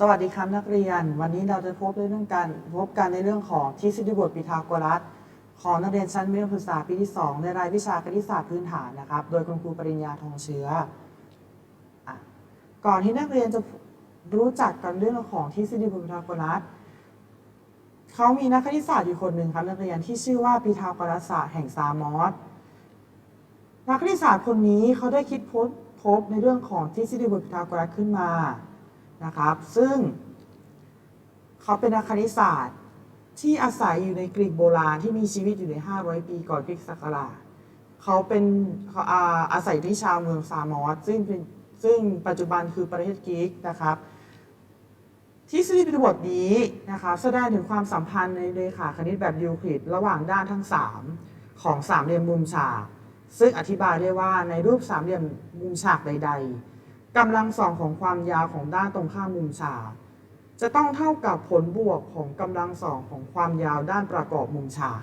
สวัสดีครับนักเรียน วันนี้เราจะพบในเรื่องการพบกันในเรื่องของทฤษฎีบทปิทาโกรัส ของนักเรียนชั้นมัธยมศึกษาปีที่ 2 ในรายวิชาคณิตศาสตร์พื้นฐานนะครับ โดยคุณครูปริญญาทองเชื้ออก่อนที่นักเรียนจะรู้จักกันเรื่องของทฤษฎีบทปิทาโกรัสเขามีนักคณิตศาสตร์อยู่คนหนึ่งครับนักเรียนที่ชื่อว่าปิทาโกรัสศาสตร์แห่งซามอสนักคณิตศาสตร์คนนี้เขาได้คิดพบพบในเรื่องของทฤษฎีบทพีทาโกรัสขึ้นมา นะครับ ซึ่งเขาเป็นนักคณิตศาสตร์ที่อาศัยอยู่ในกรีกโบราณที่มีชีวิตอยู่ใน 500 ปีก่อนคริสต์ศักราชเขาเป็นเขาอาอาศัยที่ชาวเมืองซามอสซึ่งเป็นซึ่งปัจจุบันคือประเทศกรีกนะครับทฤษฎีบทนี้นะครับแสดงถึงความสัมพันธ์ในเรขาคณิตแบบยูคลิดระหว่างด้านทั้ง 3 ของสามเหลี่ยมมุมฉาก ซึ่งอธิบายได้ว่าในรูปสามเหลี่ยมมุมฉากใด ๆ กำลังสองของความยาวของด้านตรงข้ามมุมฉากจะต้องเท่ากับผลบวกของกำลังสองของความยาวด้านประกอบมุมฉาก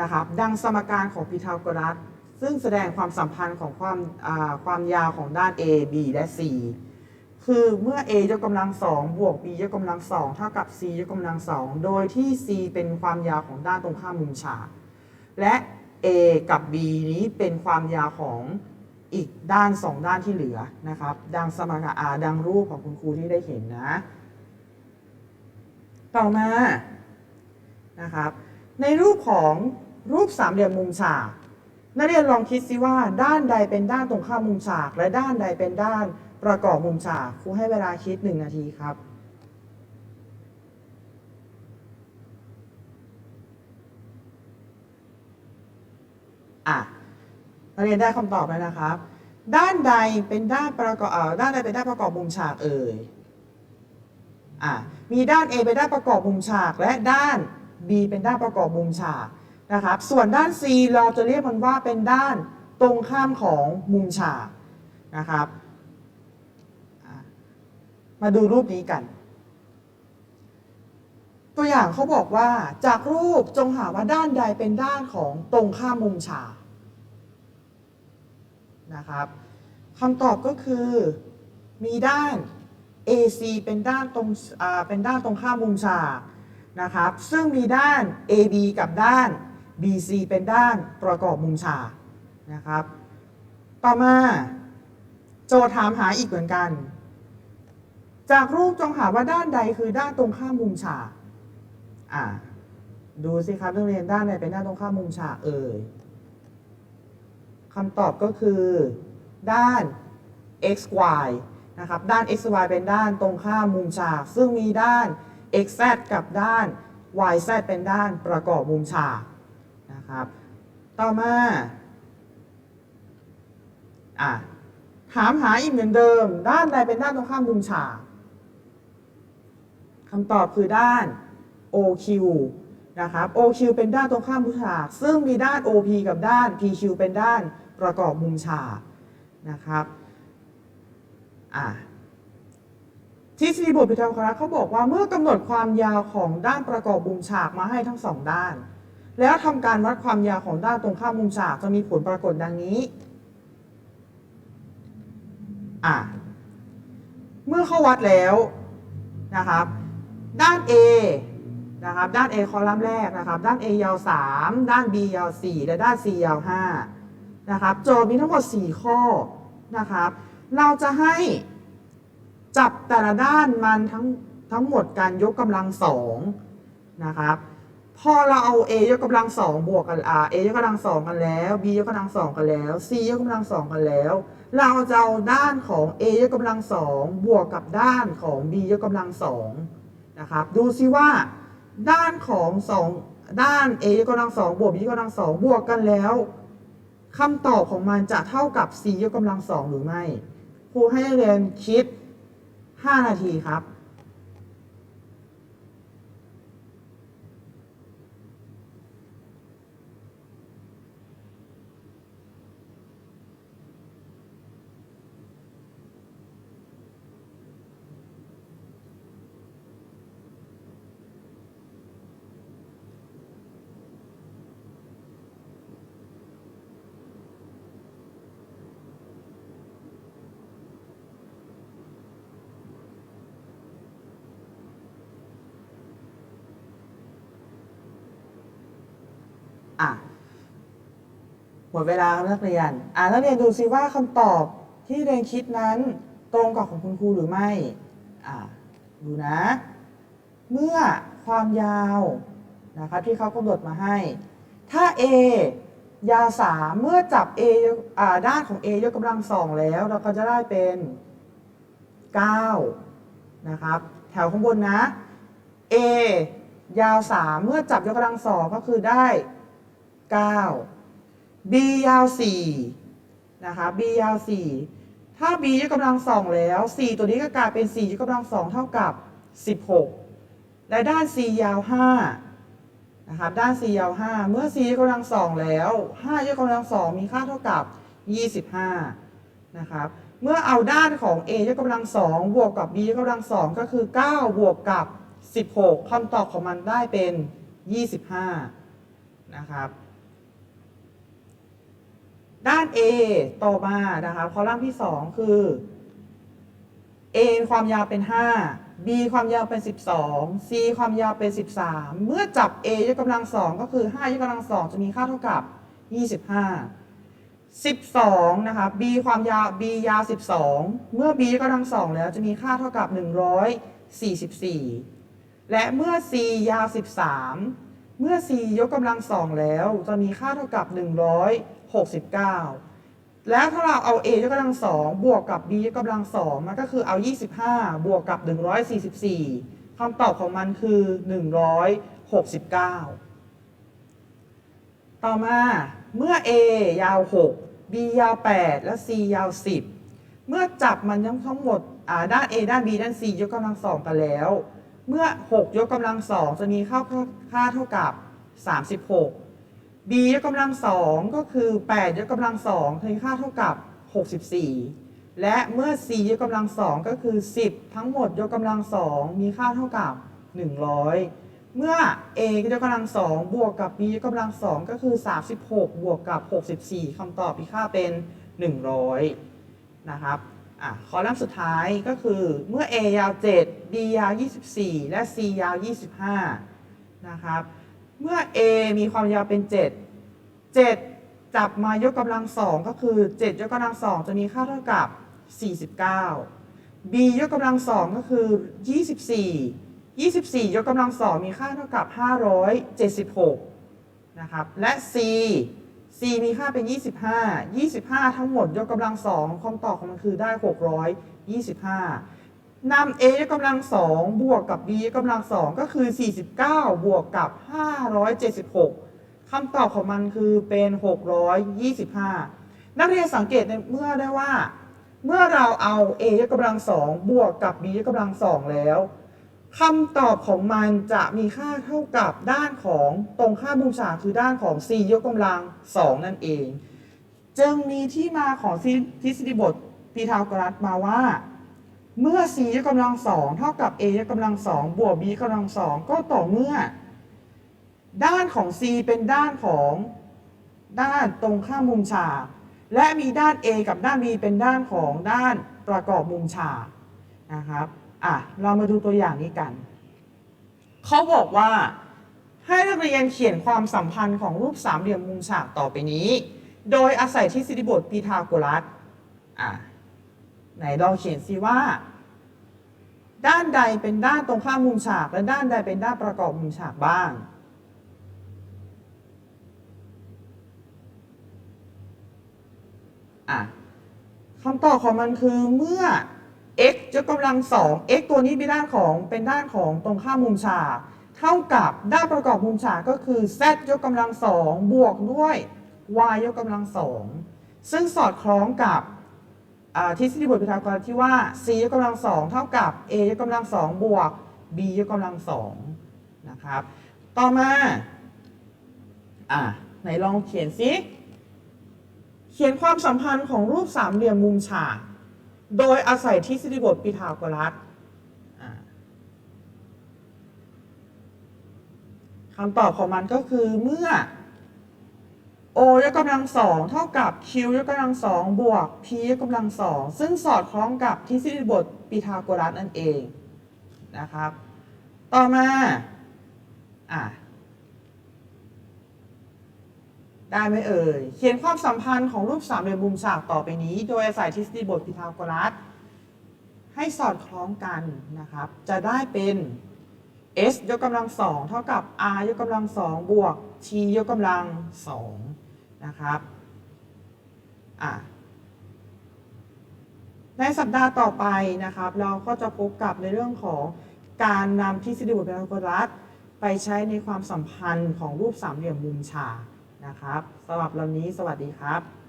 นะครับ ดังสมการของพีทาโกรัส ซึ่งแสดงความสัมพันธ์ของความความยาวของด้าน A B และ C คือเมื่อ a ยกกำลังสองบวก b ยกกำลังสองเท่ากับ c ยกกำลังสองโดยที่ c เป็นความยาวของด้านตรงข้ามมุมฉากและ a กับ b นี้เป็นความยาวของ อีกด้านสองด้านที่เหลือนะครับ ดังสมการอาดังรูปของคุณครูที่ได้เห็นนะ ต่อมานะครับ ในรูปของรูปสามเหลี่ยมมุมฉากนักเรียนลองคิดสิว่าด้านใดเป็นด้านตรงข้ามมุมฉาก และด้านใดเป็นด้านประกอบมุมฉากครูให้เวลาคิดหนึ่งนาทีครับอะ นักเรียนได้คำตอบแล้วนะครับ ด้านใดเป็นด้านประกอบด้านใดเป็นด้านประกอบมุมฉากเอ่ยอะมีด้าน A เป็นด้านประกอบมุมฉากและด้าน B เป็นด้านประกอบมุมฉากนะครับ ส่วนด้าน C เราจะเรียกมันว่าเป็นด้านตรงข้ามของมุมฉากนะครับมาดูรูปนี้กัน ตัวอย่างเขาบอกว่าจากรูปจงหาว่าด้านใดเป็นด้านของตรงข้ามมุมฉาก นะครับคำตอบก็คือมีด้าน AC เป็นด้านตรงเป็นด้านตรงข้ามมุมฉากนะครับ ซึ่งมีด้าน AB กับด้าน BC เป็นด้านประกอบมุมฉากนะครับ ต่อมา โจทย์ถามหาอีกเหมือนกัน จากรูปจงหาว่าด้านใดคือด้านตรงข้ามมุมฉากอ่าดูสิครับนักเรียนด้านไหนเป็นด้านตรงข้ามมุมฉากเอ่ย คำตอบก็คือ ด้าน x y นะครับ ด้าน x y เป็นด้านตรงข้ามมุมฉาก ซึ่งมีด้าน x z กับด้าน y z เป็นด้านประกอบมุมฉากนะครับ ต่อมาอะถามหาอีกเหมือนเดิม ด้านใดเป็นด้านตรงข้ามมุมฉากคำตอบคือด้าน OQ นะครับ OQ เป็นด้านตรงข้ามมุมฉาก ซึ่งมีด้าน OP กับด้าน PQ เป็นด้าน ประกอบมุมฉากนะครับอะทฤษฎีบทพิทักษ์รักเขาบอกว่าเมื่อกำหนดความยาวของด้านประกอบมุมฉากมาให้ทั้งสองด้าน แล้วทำการวัดความยาวของด้านตรงข้ามมุมฉากจะมีผลปรากฏดังนี้เมื่อเขาวัดแล้วนะครับ ด้าน A นะครับ ด้าน A คอลัมน์แรกนะครับ ด้าน A ยาว 3 ด้าน B ยาว 4 และด้าน C ยาว 5 นะครับโจทย์มีทั้งหมด 4 ข้อนะครับเราจะให้จับแต่ละด้านมันทั้งทั้งหมดการยกกำลังสองนะครับพอเราเอา a ยกกำลังสองบวกกันอ่า a ยกกำลังสองกันแล้ว b ยกกำลังสองกันแล้ว c ยกกำลังสองกันแล้ว เราจะเอาด้านของ a ยกกำลังสองบวกกับด้านของ b ยกกำลังสองนะครับดูซิว่า ด้านของสองด้าน a ยกกำลังสองบวก b ยกกำลังสองบวกกันแล้ว คำตอบของมันจะเท่ากับ c ยกกำลังสองหรือไม่ ครูให้นักเรียนคิด 5 นาทีครับ อะหมดเวลาครับนักเรียน อะนักเรียนดูซิว่าคำตอบที่เรียนคิดนั้นตรงกับของคุณครูหรือไม่ อะดูนะ เมื่อความยาวนะครับที่เขากำหนดมาให้ ถ้า a ยาว3เมื่อจับ a อ่าด้านของ a ยกกำลังสองแล้ว เราก็จะได้เป็น 9 นะครับ แถวข้างบนนะ a ยาว3เมื่อจับยกกำลังสองก็คือได้ 9 b ยาว4นะคะ b ยาว 4 ถ้า b ยกกำลังสองแล้ว 4 ตัวนี้ก็กลายเป็น 4 ยกกำลังสองเท่ากับ 16 และด้าน c ยาว5นะครับด้าน c ยาว 5 เมื่อ c ยกกำลังสองแล้ว 5 ยกกำลังสองมีค่าเท่ากับ 25 นะครับเมื่อเอาด้านของ a ยกกำลังสองบวกกับ b ยกกำลังสองก็คือ 9 บวกกับ 16คำตอบของมันได้เป็น 25 นะครับ ด้าน A ต่อมานะครับคอลัมน์ที่ 2 คือ A ความยาวเป็น 5 B ความยาวเป็น 12 C ความยาวเป็น 13 เมื่อจับ A ยกกำลังสองก็คือ 5 ยกกำลังสองจะมีค่าเท่ากับ 25 12 นะครับ B ความยาว B ยาว 12 เมื่อ B ยกกำลังสองแล้วจะมีค่าเท่ากับ 144 และเมื่อ C ยาว 13 เมื่อ c ยกกำลังสองแล้วจะมีค่าเท่ากับ 69 แล้วถ้าเราเอา a ยกกำลังสองบวกกับ b ยกกำลังสองมันก็คือเอา 25 บวกกับ 144คำตอบของมันคือ 169 ต่อมาเมื่อ a ยาว 6 b ยาว 8 และ c ยาว 10 เมื่อจับมันทั้งหมดด้าน a ด้าน b ด้าน c ยกกำลังสองกันแล้ว เมื่อ 6 ยกกำลังสองจะมีค่าค่าเท่ากับ 36 b ยกกำลังสองก็คือ8ยกกำลังสองจะมีค่าเท่ากับ 64 และเมื่อ c ยกกำลังสองก็คือ 10 ทั้งหมดยกกำลังสองมีค่าเท่ากับ 100 เมื่อ a ยกกำลังสองบวกกับ b ยกกำลังสองก็คือ 36 บวกกับ 64คำตอบมีค่าเป็น 100 นะครับอะคอลัมน์สุดท้ายก็คือเมื่อ A ยาว 7 B ยาว 24 และ C ยาว 25 นะครับ เมื่อ A มีความยาวเป็น 7 7 จับมายกกำลังสองก็คือ 7 ยกกำลังสองจะมีค่าเท่ากับ 49 B ยกกำลังสองก็คือ 24 24 ยกกำลังสองมีค่าเท่ากับ 576 นะครับ และ C c มีค่าเป็น 25 25 ทั้งหมดยกกำลังสองคำตอบของมันคือได้ 625 นำ a ยกกำลังสองบวกกับ b ยกกำลังสองก็คือ 49 บวกกับ 576คำตอบของมันคือเป็น 625 นักเรียนสังเกตในเมื่อได้ว่า เมื่อเราเอา a ยกกำลังสองบวกกับ b ยกกำลังสองแล้วคำตอบของมันจะมีค่าเท่ากับด้านของตรงข้ามุมฉากคือด้านของ c ยกกำลัง2นั่นเอง จึงมีที่มาของทฤษฎีบทพีทาโกรัสมาว่า เมื่อ c ยกกำลัง2เท่ากับ a ยกกำลัง2บวก b ยกกำลัง2ก็ต่อเมื่อ ด้านของ c เป็นด้านของด้านตรงข้ามมุมฉากและมีด้าน a กับด้าน b เป็นด้านของด้านประกอบมุมฉากนะครับอะเรามาดูตัวอย่างนี้กัน เขาบอกว่าให้นักเรียนเขียนความสัมพันธ์ของรูปสามเหลี่ยมมุมฉากต่อไปนี้ โดยอาศัยทฤษฎีบทพีทาโกรัสอะ ไหนลองเขียนสิว่า ด้านใดเป็นด้านตรงข้ามมุมฉาก และด้านใดเป็นด้านประกอบมุมฉากบ้าง อะคำตอบของมันคือเมื่อ x ยกกำลังสอง x ตัวนี้เป็นด้านของเป็นด้านของตรงข้ามมุมฉาก เท่ากับด้านประกอบมุมฉากก็คือ z ยกกำลังสองบวกด้วย y ยกกำลังสองซึ่งสอดคล้องกับ ทฤษฎีบทพิทาโกรัสที่ว่า c ยกกำลังสองเท่ากับ a ยกกำลังสองบวก b ยกกำลังสองนะครับ ต่อมาอะไหนลองเขียนสิเขียนความสัมพันธ์ของรูปสามเหลี่ยมมุมฉาก โดยอาศัยทฤษฎีบทพีทาโกรัสคำตอบของมันก็คือเมื่อ o ยกกำลังสองเท่ากับ q ยกกำลังสองบวก p ยกกำลังสองซึ่งสอดคล้องกับทฤษฎีบทพีทาโกรัสนั่นเองนะครับ ต่อมาอะได้ไหมเอ่ย เขียนความสัมพันธ์ของรูปสามเหลี่ยมมุมฉากต่อไปนี้ โดยอาศัยทฤษฎีบทพีทาโกรัส ให้สอดคล้องกันนะครับ จะได้เป็น s ยกกำลังสองเท่ากับ r ยกกำลังสองบวก t ยกกำลังสอง นะครับอะในสัปดาห์ต่อไปนะครับ เราก็จะพบกับในเรื่องของการนำทฤษฎีบทพีทาโกรัสไปใช้ในความสัมพันธ์ของรูปสามเหลี่ยมมุมฉากนะครับสำหรับวันนี้สวัสดีครับ